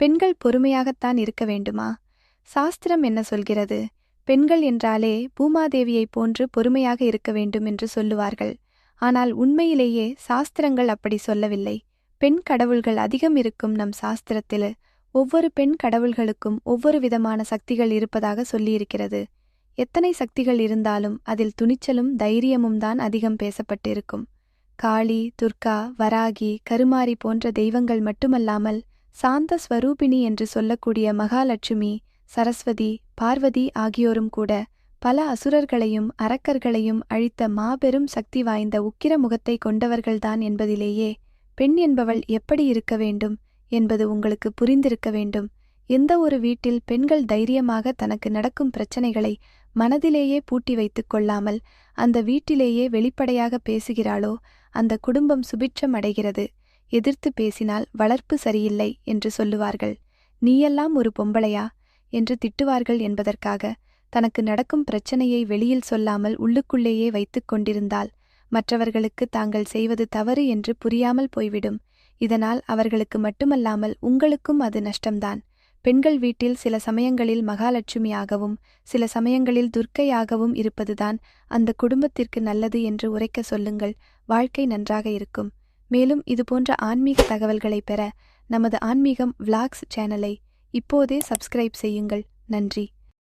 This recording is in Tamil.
பெண்கள் பொறுமையாகத்தான் இருக்க வேண்டுமா? சாஸ்திரம் என்ன சொல்கிறது? பெண்கள் என்றாலே பூமாதேவியைப் போன்று பொறுமையாக இருக்க வேண்டும் என்று சொல்லுவார்கள். ஆனால் உண்மையிலேயே சாஸ்திரங்கள் அப்படி சொல்லவில்லை. பெண் கடவுள்கள் அதிகம் இருக்கும் நம் சாஸ்திரத்தில் ஒவ்வொரு பெண் கடவுள்களுக்கும் ஒவ்வொரு விதமான சக்திகள் இருப்பதாக சொல்லியிருக்கிறது. எத்தனை சக்திகள் இருந்தாலும் அதில் துணிச்சலும் தைரியமும் தான் அதிகம் பேசப்பட்டிருக்கும். காளி துர்கா வராகி கருமாரி போன்ற தெய்வங்கள் மட்டுமல்லாமல் சாந்த ஸ்வரூபிணி என்று சொல்லக்கூடிய மகாலட்சுமி சரஸ்வதி பார்வதி ஆகியோரும் கூட பல அசுரர்களையும் அரக்கர்களையும் அழித்த மாபெரும் சக்தி வாய்ந்த உக்கிர முகத்தை கொண்டவர்கள்தான் என்பதிலேயே பெண் என்பவள் எப்படி இருக்க வேண்டும் என்பது உங்களுக்கு புரிந்திருக்க வேண்டும். எந்த ஒரு வீட்டில் பெண்கள் தைரியமாக தனக்கு நடக்கும் பிரச்சனைகளை மனதிலேயே பூட்டி வைத்துக் கொள்ளாமல் அந்த வீட்டிலேயே வெளிப்படையாக பேசுகிறாளோ அந்த குடும்பம் சுபிட்சம் அடைகிறது. எதிர்த்து பேசினால் வளர்ப்பு சரியில்லை என்று சொல்லுவார்கள். நீயெல்லாம் ஒரு பொம்பளையா என்று திட்டுவார்கள் என்பதற்காக தனக்கு நடக்கும் பிரச்சனையை வெளியில் சொல்லாமல் உள்ளுக்குள்ளேயே வைத்துக் கொண்டிருந்தால் மற்றவர்களுக்கு தாங்கள் செய்வது தவறு என்று புரியாமல் போய்விடும். இதனால் அவர்களுக்கு மட்டுமல்லாமல் உங்களுக்கும் அது நஷ்டம்தான். பெண்கள் வீட்டில் சில சமயங்களில் மகாலட்சுமியாகவும் சில சமயங்களில் துர்க்கையாகவும் இருப்பதுதான் அந்த குடும்பத்திற்கு நல்லது என்று உரைக்க சொல்லுங்கள். வாழ்க்கை நன்றாக இருக்கும். மேலும் இதுபோன்ற ஆன்மீக தகவல்களை பெற நமது ஆன்மீகம் விளாக்ஸ் சேனலை இப்போதே சப்ஸ்கிரைப் செய்யுங்கள். நன்றி.